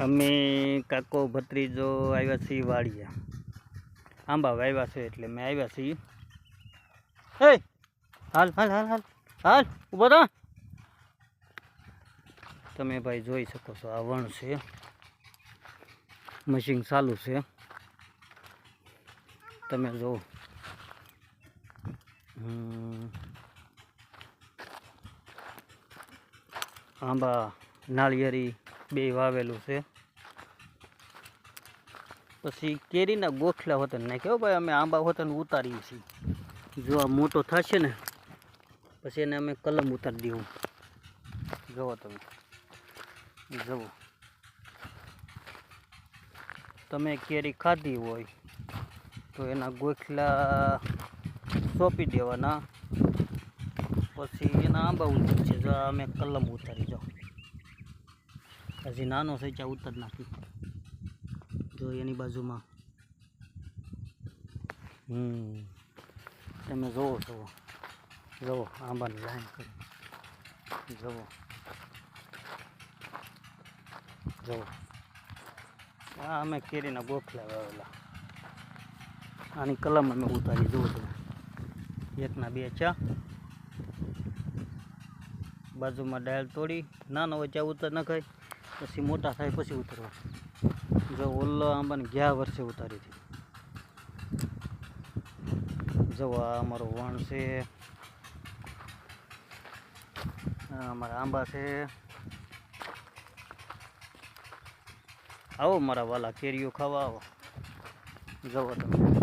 અમે કાકો ભત્રીજો આવ્યા છીએ વાડિયા. આંબા વાવ્યા છે એટલે મેં આવ્યા છીએ. હે, હાલ હાલ હાલ હાલ હાલ ઊભો થા. તમે ભાઈ જોઈ શકો છો, આ વણ છે. મશીન ચાલુ છે. તમે જુઓ. આંબા, નાળિયેરી બે વાવેલું છે. પછી કેરીના ગોખલા હોતન નાખ્યા ભાઈ, અમે આંબા હોતન ઉતારીએ છીએ. જો આ મોટો થશે ને, પછી એને અમે કલમ ઉતારી દેવું જુઓ તમે. જુઓ. તમે કેરી ખાધી હોય તો એના ગોખલા સોંપી દેવાના. પછી એના આંબા ઉતરશે જો અમે કલમ ઉતારી જાઓ. હજી નાનો છે, ત્યાં ઉતર નાખી. જો એની બાજુમાં. હમ. તમે જોવો જુઓ જુઓ આંબાની લાઈન કરી. જુઓ જુઓ આ અમે કેરીના ગોખલા વાવેલા. આની કલમ અમે ઉતારી, જુઓ તમે. એકના બે ચા. બાજુમાં ડાયલ તોડી. નાનો હોય ચા ઉતર નખાય. પછી મોટા થાય પછી ઉતરવા. જો ઓલો આંબાને ગયા વર્ષે ઉતારી હતી. જો આ અમારો વણ છે. અમારા આંબા છે. આવો મારા વાલા કેરીઓ ખાવા આવો. જવો તમે.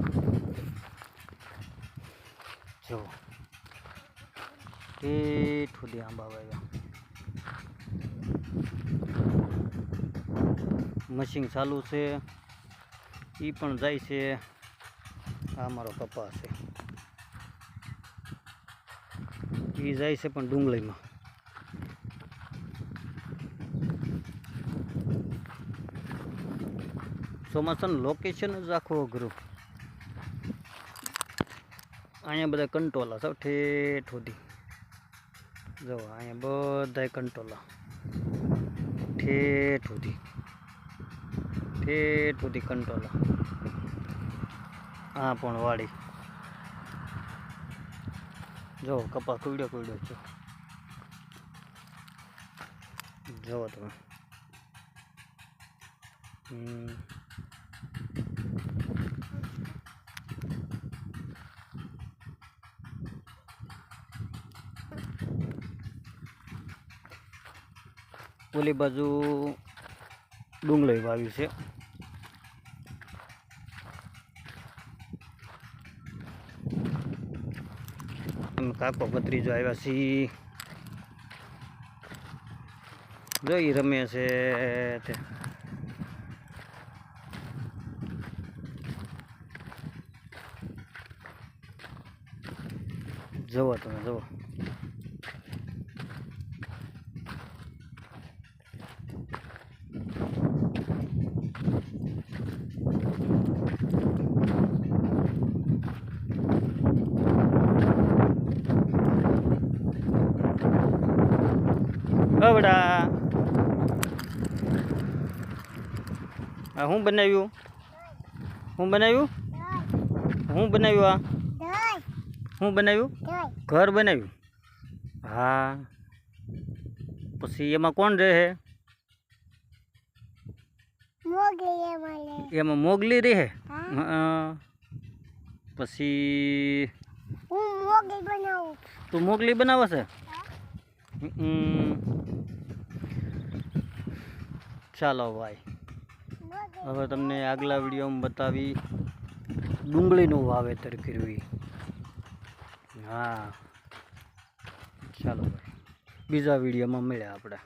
જુઓ. ઠેઠ સુધી આંબા વાવ્યા. મશીન ચાલુ છે. એ પણ જાય છે. આ મારો કપાસ છે. એ જાય છે પણ ડુંગળીમાં. ચોમાસાનું લોકેશન જ આખું અઘરું. અહીંયા બધા કંટોલા સૌ ઠેઠ સુધી. જો અહીંયા બધા કંટોલા. ઠેઠ સુધી. ઠેઠ સુધી કંટ્રોલ આ પણ વાડી જો કપા કુડ્યો કુડ્યો છો. જુઓ તમે. હમ. ઓલી બાજુ ડુંગળી વાવી છે. કાકો ભત્રીજો આવ્યા છીએ. જોઈ રમે છે તે. જવો તમે, જુઓ. બબડા આ હું બનાવ્યું? હું બનાવ્યું? હું બનાવ્યું આ? હું બનાવ્યું? ઘર બનાવ્યું. હા. પછી એમાં કોણ રહે? એમાં મોગલી રહે? પછી તું મોગલી બનાવે છે. ચાલો ભાઈ. હવે તમને આગલા વિડીયોમાં બતાવી ડુંગળીનું વાવેતર કરવી હા. ચાલો ભાઈ. બીજા વિડીયોમાં મળ્યા આપણે.